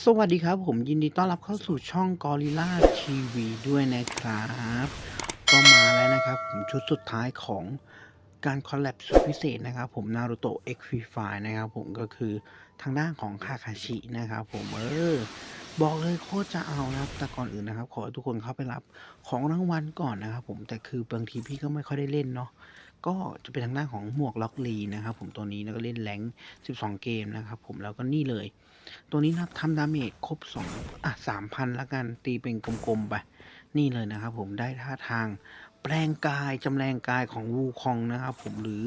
สวัสดีครับ ผมยินดีต้อนรับเข้าสู่ช่อง Gorilla TV ด้วยนะครับ ก็มาแล้วนะครับ ผมชุดสุดท้ายของการคอลแลบสุดพิเศษนะครับ ผมนารูโตะ X Free Fire นะครับ ผมก็คือทางด้านของคาคาชินะครับ ผมเออบอกเลยโคตรจะเอานะครับแต่ก่อนอื่นนะครับ ขอให้ทุกคนเข้าไปรับของรางวัลก่อนนะครับ ผมแต่คือบางทีพี่ก็ไม่ค่อยได้เล่นเนาะก็จะเป็นทางด้านของหมวกล็อกลีนะครับ ผมตัวนี้แล้วก็เล่นแรง12 เกมนะครับ ผมแล้วก็นี่เลย ตัวนี้นะครับทำดาเมจครบสองอะสามพันละกันตีเป็นกลมๆไป นี่เลยนะครับผมได้ท่าทางแปลงกายจำแรงกายของวูคองนะครับผมหรือ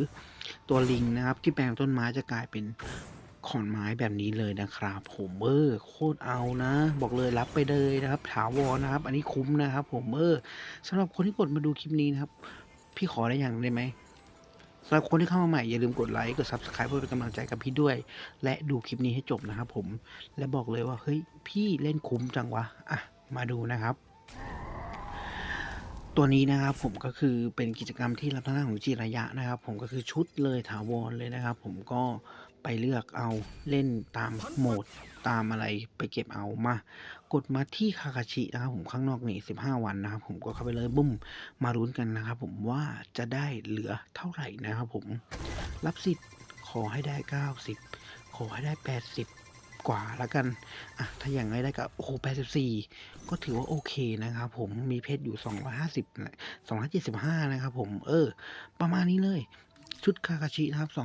ตัวลิงนะครับที่แปลงต้นไม้จะกลายเป็นขอนไม้แบบนี้เลยนะครับ ผมเออโคตรเอานะ บอกเลยรับไปเลยนะครับ ถาวรนะครับ อันนี้คุ้มนะครับ ผมเออสำหรับคนที่กดมาดูคลิปนี้นะครับ พี่ขอได้อย่างได้ไหม สำหรับคนที่เข้ามาใหม่อย่าลืมกดไลค์กด subscribe เพื่อเป็นกำลังใจกับพี่ด้วย และดูคลิปนี้ให้จบนะครับผม และบอกเลยว่าเฮ้ยพี่เล่นคุ้มจังวะอะมาดูนะครับ ตัวนี้นะครับผมก็คือเป็นกิจกรรมที่รับทางด้านของจิระยะนะครับ ผมก็คือชุดเลยถาวรเลยนะครับ ผมก็ไปเลือกเอาเล่นตามโหมดตามอะไรไปเก็บเอามา กดมาที่คาคาชินะครับผมข้างนอกนี่15 วันนะครับ ผมก็เข้าไปเลยบุ้มมารุ้นกันนะครับผมว่าจะได้เหลือเท่าไหร่นะครับผมรับสิทธิ์ขอให้ได้ 90 ขอให้ได้ 80 กว่าแล้วกันอะถ้าอย่างไรได้ก็โอ้โห84ก็ถือว่าโอเคนะครับผมมีเพชรอยู่250นะ275นะครับผมเออ ประมาณนี้เลย ชุดคาคาชินะครับ257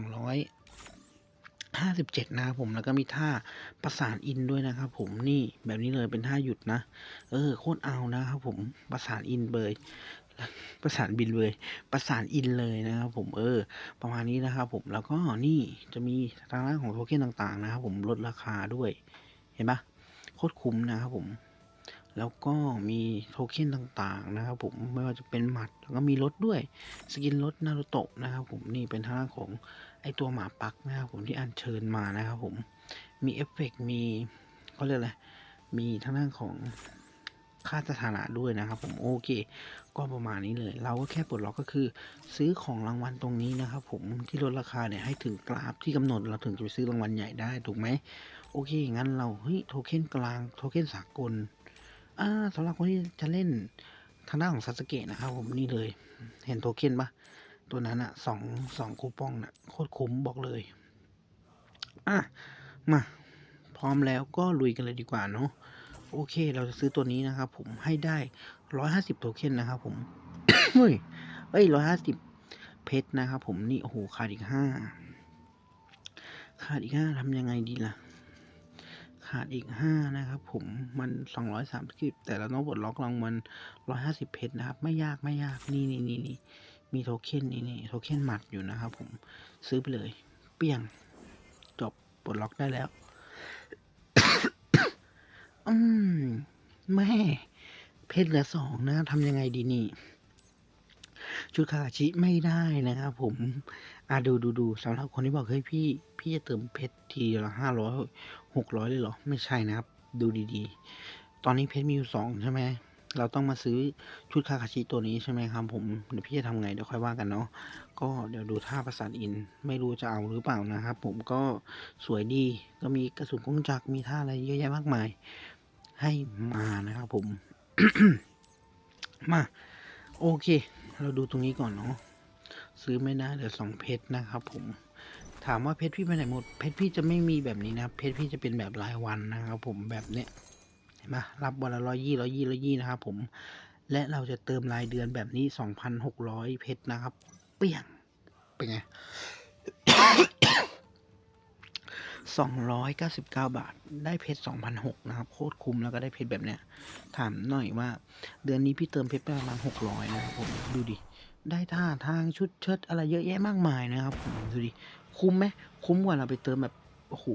นะครับผมแล้วก็มีท่าประสานอินด้วยนะครับผมนี่แบบนี้เลยเป็นท่าหยุดนะ เออโคตรเอานะครับผมประสานอินเบย ประสานบินเลย ประสานอินเลยนะครับผมเออ ประมาณนี้นะครับผมแล้วก็นี่จะมีทางด้านของโทเค็นต่างๆนะครับผมลดราคาด้วยเห็นปะโคตรคุ้มนะครับผมแล้วก็มีโทเค็นต่างๆนะครับผมไม่ว่าจะเป็นหมัดแล้วก็มีรถด้วย สกินรถนารุโตะนะครับผมนี่เป็นทางด้านของไอตัวหมาปักนะครับผมที่อัญเชิญมานะครับผมมีเอฟเฟกต์มีเขาเรียกอะไรมีทางด้านของค่าสถานะด้วยนะครับผมโอเค ก็ประมาณนี้เลย เราก็แค่ปลดล็อกก็คือ ซื้อของรางวัลตรงนี้นะครับ ผมที่ลดราคาเนี่ยให้ถึงกราฟที่กำหนดเราถึงจะไปซื้อรางวัลใหญ่ได้ถูกไหมโอเค งั้นเราเฮ้ยโทเค็นกลางโทเค็นสากลอ่าสำหรับคนที่จะเล่นทางด้านของซาสเกะนะครับ ผมนี่เลย เห็นโทเค็นปะตัวนั้นอะสองสองคูปองน่ะโคตรคุ้มบอกเลยอะมาพร้อมแล้วก็ลุยกันเลยดีกว่าเนาะโอเค เราจะซื้อตัวนี้นะครับผมให้ได้ ร้อยห้าสิบโทเค็นนะครับผมเฮ้ยเอ้ยร้อยห้าสิบเพชรนะครับผมนี่โอ้โหขาดอีกห้าขาดอีกห้าทำยังไงดีล่ะ ขาดอีกห้านะครับผมมันสองร้อยสามสิบแต่เราต้องปลดล็อกรางวัลร้อยห้าสิบเพชรนะครับ ไม่ยากไม่ยากนี่นี่นี่นี่มีโทเค็นนี่นี่โทเค็นหมัดอยู่นะครับผมซื้อไปเลย เปี้ยง จบปลดล็อกได้แล้ว อืมแม่ เพชรเหลือสองนะทำยังไงดีนี่ ชุดคาคาชิไม่ได้นะครับผมอะดูดูดูสำหรับคนที่บอกเฮ้ยพี่ พี่จะเติมเพชรทีละห้าร้อยหกร้อยเลยเหรอ ไม่ใช่นะครับ ดูดีๆ ตอนนี้เพชรมีอยู่สองใช่ไหมเราต้องมาซื้อชุดคาคาชิตัวนี้ใช่ไหมครับผมเดี๋ยวพี่จะทำไงเดี๋ยวค่อยว่ากันเนาะก็เดี๋ยวดูท่าประสานอิน ไม่รู้จะเอาหรือเปล่านะครับ ผมก็สวยดีก็มีกระสุนกงจักรมีท่าอะไรเยอะแยะมากมาย ให้มานะครับผม มา โอเค เราดูตรงนี้ก่อนเนาะซื้อไม่ได้เหลือสองเพชรนะครับผมถามว่าเพชรพี่ไปไหนหมด เพชรพี่จะไม่มีแบบนี้นะ เพชรพี่จะเป็นแบบรายวันนะครับผมแบบเนี้ยเห็นไหมรับวันละร้อยยี่ร้อยยี่ร้อยยี่นะครับผมและเราจะเติมรายเดือนแบบนี้สองพันหกร้อยเพชรนะครับ เปี้ยงเป็นไง สองร้อยเก้าสิบเก้าบาท ได้เพชรสองพันหกนะครับ โคตรคุ้มแล้วก็ได้เพชรแบบเนี้ย ถามหน่อยว่า เดือนนี้พี่เติมเพชรไปประมาณหกร้อยนะครับผม ดูดิ ได้ท่าทางชุดเชิดอะไรเยอะแยะมากมายนะครับผม ดูดิ คุ้มไหม คุ้มกว่าเราไปเติมแบบโอ้โห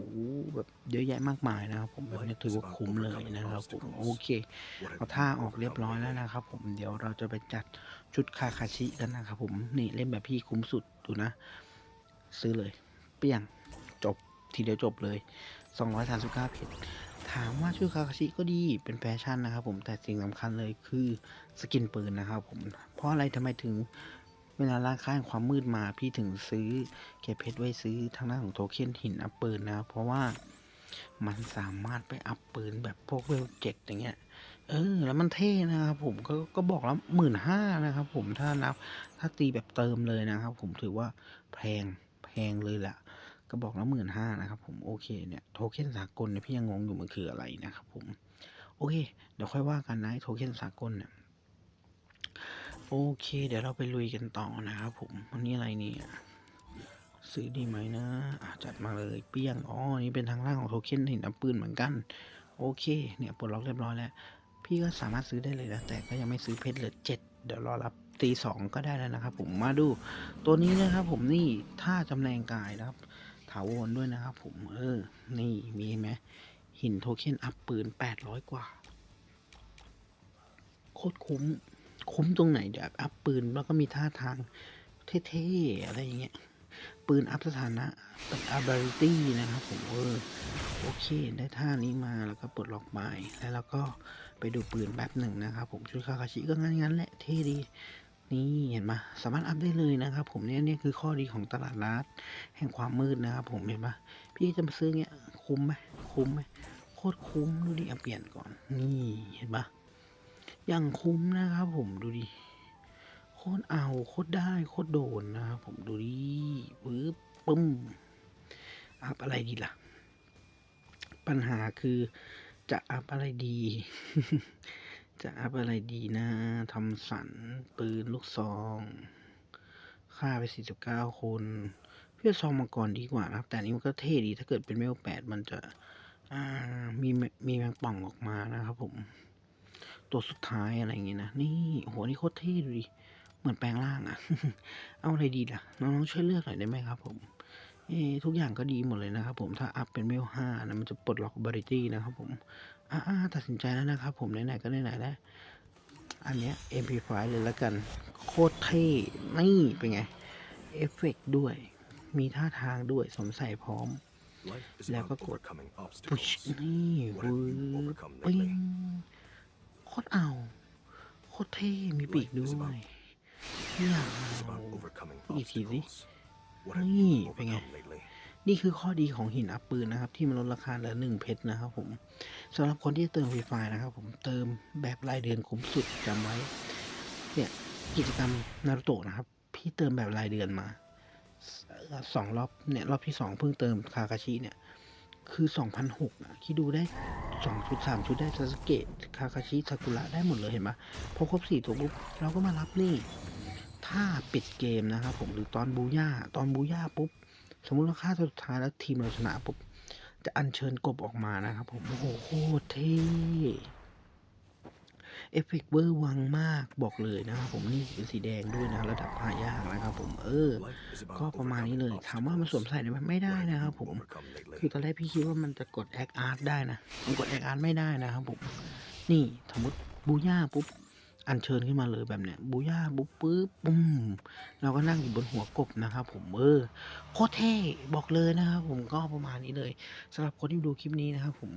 แบบเยอะแยะมากมายนะครับผมแบบนี้ถือว่าคุ้มเลยนะครับผมโอเคเอาท่าออกเรียบร้อยแล้วนะครับผมเดี๋ยวเราจะไปจัดชุดคาคาชิกันนะครับผมนี่เล่นแบบพี่คุ้มสุดดูนะ ซื้อเลย เปี้ยง ทีเดียวจบเลย 239 เพชรถามว่าชุดคาคาชิก็ดีเป็นแฟชั่นนะครับผมแต่สิ่งสำคัญเลยคือสกินปืนนะครับผม เพราะอะไรทำไมถึงเวลาร้านค้าแห่งความมืดมาพี่ถึงซื้อเก็บเพชรไว้ซื้อทางด้านของโทเค็นหินอัปเปิลนะครับเพราะว่ามันสามารถไปอัพปืนแบบพวกเวลเจ็ดอย่างเงี้ย เออ แล้วมันเท่นะครับผมก็ก็บอกแล้วหมื่นห้านะครับผมถ้านับถ้าตีแบบเติมเลยนะครับผมถือว่าแพงแพงเลยแหละ ก็บอกแล้วหมื่นห้านะครับผมโอเคเนี่ยโทเค็นสากลเนี่ยพี่ยังงงอยู่มันคืออะไรนะครับผมโอเค เดี๋ยวค่อยว่ากันนะไอ้โทเค็นสากลเนี่ยโอเค เดี๋ยวเราไปลุยกันต่อนะครับผมวันนี้อะไรเนี่ยซื้อดีไหมนะะจัดมาเลยเปี้ยงอ๋อนี่เป็นทางล่างของโทเค็นหินน้ำปืนเหมือนกัน โอเค เนี่ยปลดล็อกเรียบร้อยแล้ว พี่ก็สามารถซื้อได้เลยนะแต่ก็ยังไม่ซื้อเพชรเหลือเจ็ดเดี๋ยวรอรับตีสองก็ได้แล้วนะครับผมมาดูตัวนี้นะครับผมนี่ท่าจำแรงกายนะครับ ถาวรด้วยนะครับผม เออ นี่มีไหมหินโทเค็นอัพปืนแปดร้อยกว่า โคตรคุ้ม คุ้มตรงไหนเดี๋ยวอัพปืนแล้วก็มีท่าทางเท่ๆ อะไรอย่างเงี้ย ปืนอัพสถานะเป็น ability นะครับผม เออ โอเค ได้ท่านี้มาแล้วก็ปลดล็อกไม้แล้วเราก็ไปดูปืนแบบหนึ่งนะครับผม ชุดคาคาชิก็งั้นๆแหละ เท่ดี นี่เห็นปะสามารถอัพได้เลยนะครับผมเนี่ยนี่คือข้อดีของตลาดนัดแห่งความมืดนะครับผมเห็นปะพี่จะมาซื้อเงี้ยคุ้มไหมคุ้มไหมโคตรคุ้มดูดิเอาเปลี่ยนก่อนนี่เห็นปะยังคุ้มนะครับผมดูดิโคตรเอาโคตรได้โคตรโดนนะครับผมดูดิปึ๊บปึ้มอัพอะไรดีล่ะ ปัญหาคือจะอัพอะไรดี จะอัพอะไรดีนะทำสันปืนลูกซองฆ่าไป 49 คน เพื่อซองมังกรดีกว่านะครับ แต่นี้มันก็เท่ดีถ้าเกิดเป็นเวลแปดมันจะมีมีแมงป่องออกมานะครับผม ตัวสุดท้ายอะไรอย่างเงี้ยนะ นี่โหนี่โคตรเท่ดูดิ เหมือนแปลงร่างอะเอาอะไรดีล่ะ น้องๆช่วยเลือกหน่อยได้ไหมครับผมเอทุกอย่างก็ดีหมดเลยนะครับผมถ้าอัพเป็นเวลห้านะมันจะปลดล็อกบริตี้นะครับผม อ่าตัดสินใจแล้วนะครับ ผมไหนๆก็ไหนๆแล้วอันเนี้ย MP5 เลยแล้วกัน โคตรเท่นี่เป็นไง เอฟเฟกด้วย มีท่าทางด้วยสมใส่พร้อม แล้วก็กดปุ๊ชนี่ What วืปิ้งโคตรเอา โคตรเท่ มีปีกด้วยอยากอีกทีสินี่เป็นไง นี่คือข้อดีของหินอัพปืนนะครับ ที่มันลดราคาเหลือหนึ่งเพชรนะครับผมสำหรับคนที่เติมฟรีไฟนะครับ ผมเติมแบบรายเดือนคุ้มสุดจำไว้ เนี่ยกิจกรรมนารูโตะนะครับ พี่เติมแบบรายเดือนมาสองรอบเนี่ยรอบที่สองเพิ่งเติมคาคาชิเนี่ยคือสองพันหกอะคิดดูได้สองชุดสามชุดได้ซาสเกะคาคาชิซากุระได้หมดเลยเห็นไหมพอครบสี่ตัวปุ๊บเราก็มารับนี่ ถ้าปิดเกมนะครับผมหรือตอนบูย่าตอนบูย่าปุ๊บ สมมุติว่าค่าตัวสุดท้ายแล้วทีมเราชนะปุ๊บจะอัญเชิญกบออกมานะครับผมโอ้โหโคตรเท่เอฟเฟกเวอร์วังมากบอกเลยนะครับผมนี่เป็นสีแดงด้วยนะระดับหายากนะครับผมเออ ก็ประมาณนี้เลยถามว่ามันสวมใส่ได้ไหมไม่ได้นะครับผมคือตอนแรกพี่คิดว่ามันจะกดแอคอาร์ตได้นะมันกดแอคอาร์ตไม่ได้นะครับผมนี่สมมติบูย่าปุ๊บ อัญเชิญขึ้นมาเลยแบบเนี้ยบูย่าปุ๊บปุ๊บปุ้มเราก็นั่งอยู่บนหัวกบนะครับผมเออโคตรเท่บอกเลยนะครับผมก็ประมาณนี้เลยสำหรับคนที่ดูคลิปนี้นะครับผม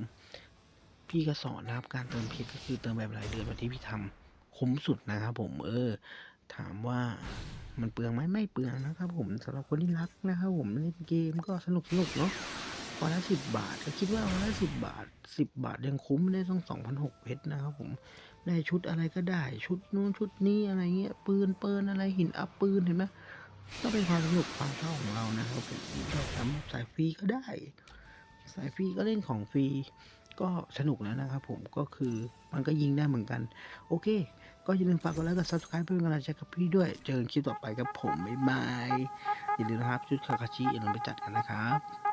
พี่ก็สอนนะครับ การเติมเพชรก็คือเติมแบบรายเดือนแบบที่พี่ทำคุ้มสุดนะครับผมเออ ถามว่ามันเปลืองไหมไม่เปลืองนะครับผมสำหรับคนที่รักนะครับผมเล่นเกมก็สนุกสนุกเนาะ วันละสิบบาท ก็คิดว่าวันละสิบบาทสิบบาทยังคุ้มได้ต้องสองพันหกเพชรนะครับผมได้ชุดอะไรก็ได้ ชุดนู้นชุดนี้อะไรเงี้ยปืนเปินอะไรหินอัพปืนเห็นไหมก็เป็นความสนุกความชอบของเรานะครับผมเราทำสายฟรีก็ได้ สายฟรีก็เล่นของฟรีก็สนุกแล้วนะครับผมก็คือมันก็ยิงได้เหมือนกัน โอเค ก็อย่าลืมฝากกดไลค์กด subscribe เพื่อเป็นกำลังใจกับพี่ด้วย เจอกันคลิปต่อไปกับผม บ๊ายบาย อย่าลืมนะครับ ชุดคาคาชิอย่าลืมไปจัดกันนะครับ